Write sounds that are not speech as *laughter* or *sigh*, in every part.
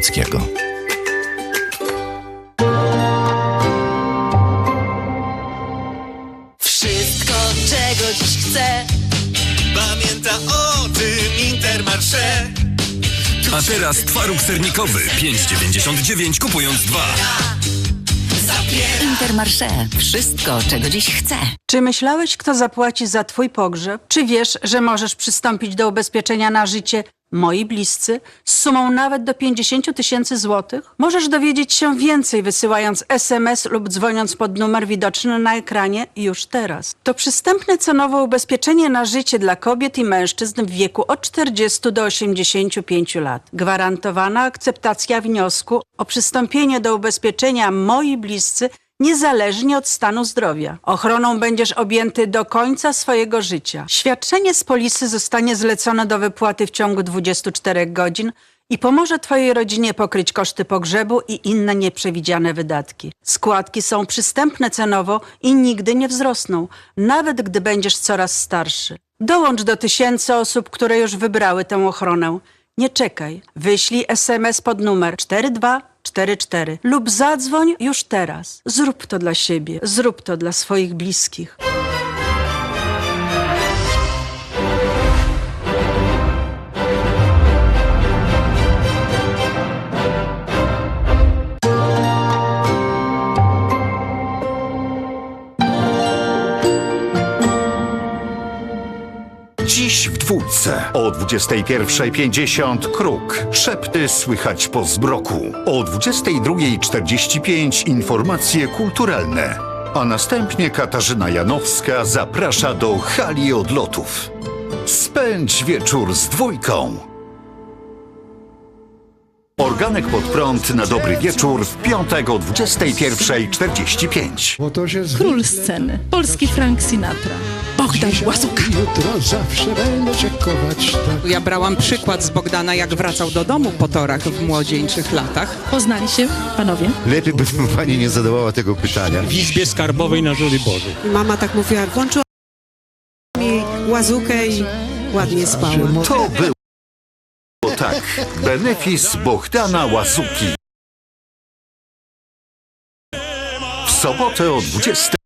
Maleckiego. Wszystko, czego dziś chcę Pamięta o tym Intermarché A teraz twaróg sernikowy 5,99 kupując dwa. Intermarché. Wszystko, czego dziś chcę. Czy myślałeś, kto zapłaci za twój pogrzeb? Czy wiesz, że możesz przystąpić do ubezpieczenia na życie moi bliscy z sumą nawet do 50 tysięcy złotych? Możesz dowiedzieć się więcej wysyłając SMS lub dzwoniąc pod numer widoczny na ekranie już teraz. To przystępne cenowo ubezpieczenie na życie dla kobiet i mężczyzn w wieku od 40 do 85 lat. Gwarantowana akceptacja wniosku o przystąpienie do ubezpieczenia moi bliscy niezależnie od stanu zdrowia. Ochroną będziesz objęty do końca swojego życia. Świadczenie z polisy zostanie zlecone do wypłaty w ciągu 24 godzin i pomoże Twojej rodzinie pokryć koszty pogrzebu i inne nieprzewidziane wydatki. Składki są przystępne cenowo i nigdy nie wzrosną, nawet gdy będziesz coraz starszy. Dołącz do tysięcy osób, które już wybrały tę ochronę. Nie czekaj. Wyślij SMS pod numer 4244 lub zadzwoń już teraz. Zrób to dla siebie, zrób to dla swoich bliskich. Dwójce o 21.50 kruk. Szepty słychać po zbroku. O 22.45 informacje kulturalne. A następnie Katarzyna Janowska zaprasza do hali odlotów. Spędź wieczór z dwójką. Organek pod prąd na dobry wieczór w piątek o 21.45. Król sceny. Polski Frank Sinatra. Bogdan Łazuka. Jutro zawsze będę cię kochać tak. Ja brałam przykład z Bogdana, jak wracał do domu po torach w młodzieńczych latach. Poznali się panowie? Lepiej by *laughs* pani nie zadawała tego pytania. w Izbie Skarbowej na Żoliborzu. Mama tak mówiła, włączyła mi łazukę i ładnie spała. To było tak. Benefis Bohdana Łazuki. W sobotę o 20.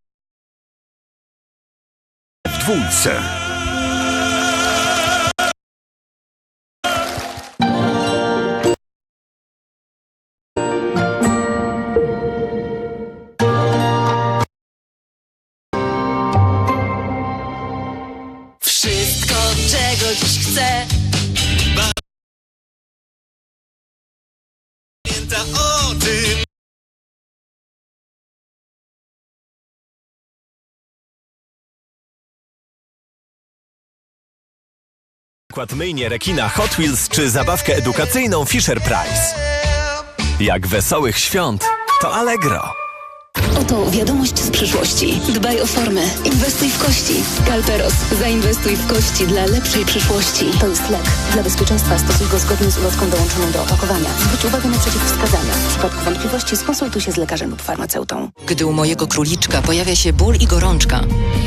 Dwójce. Wszystko, czego dziś chcę Przykład myjnie rekina Hot Wheels czy zabawkę edukacyjną Fisher Price. Jak wesołych świąt, to Allegro. Oto wiadomość z przyszłości. Dbaj o formę. Inwestuj w kości. Galperos. Zainwestuj w kości dla lepszej przyszłości. To jest lek. Dla bezpieczeństwa stosuj go zgodnie z ulotką dołączoną do opakowania. Zwróć uwagę na przeciwwskazania. W przypadku wątpliwości skonsultuj się z lekarzem lub farmaceutą. Gdy u mojego króliczka pojawia się ból i gorączka,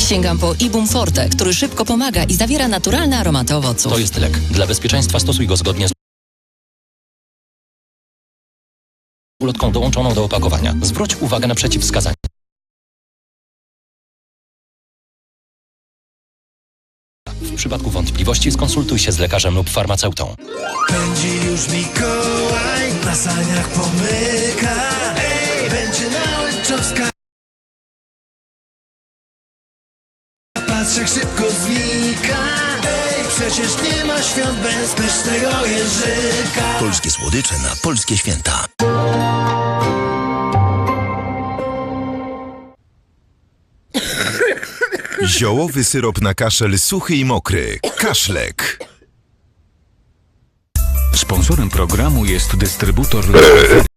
sięgam po Ibum Forte, który szybko pomaga i zawiera naturalne aromaty owoców. To jest lek. Dla bezpieczeństwa stosuj go zgodnie z ulotką dołączoną do opakowania. Zwróć uwagę na przeciwwskazania. W przypadku wątpliwości skonsultuj się z lekarzem lub farmaceutą. Pędzi już Mikołaj Na saniach pomyka Ej, będzie na Łęczowska Patrz jak szybko znika Ej, przecież nie ma świąt bez pysznego jeżyka Polskie słodycze na polskie święta. Ziołowy syrop na kaszel suchy i mokry. Kaszlek. Sponsorem programu jest dystrybutor *laughs*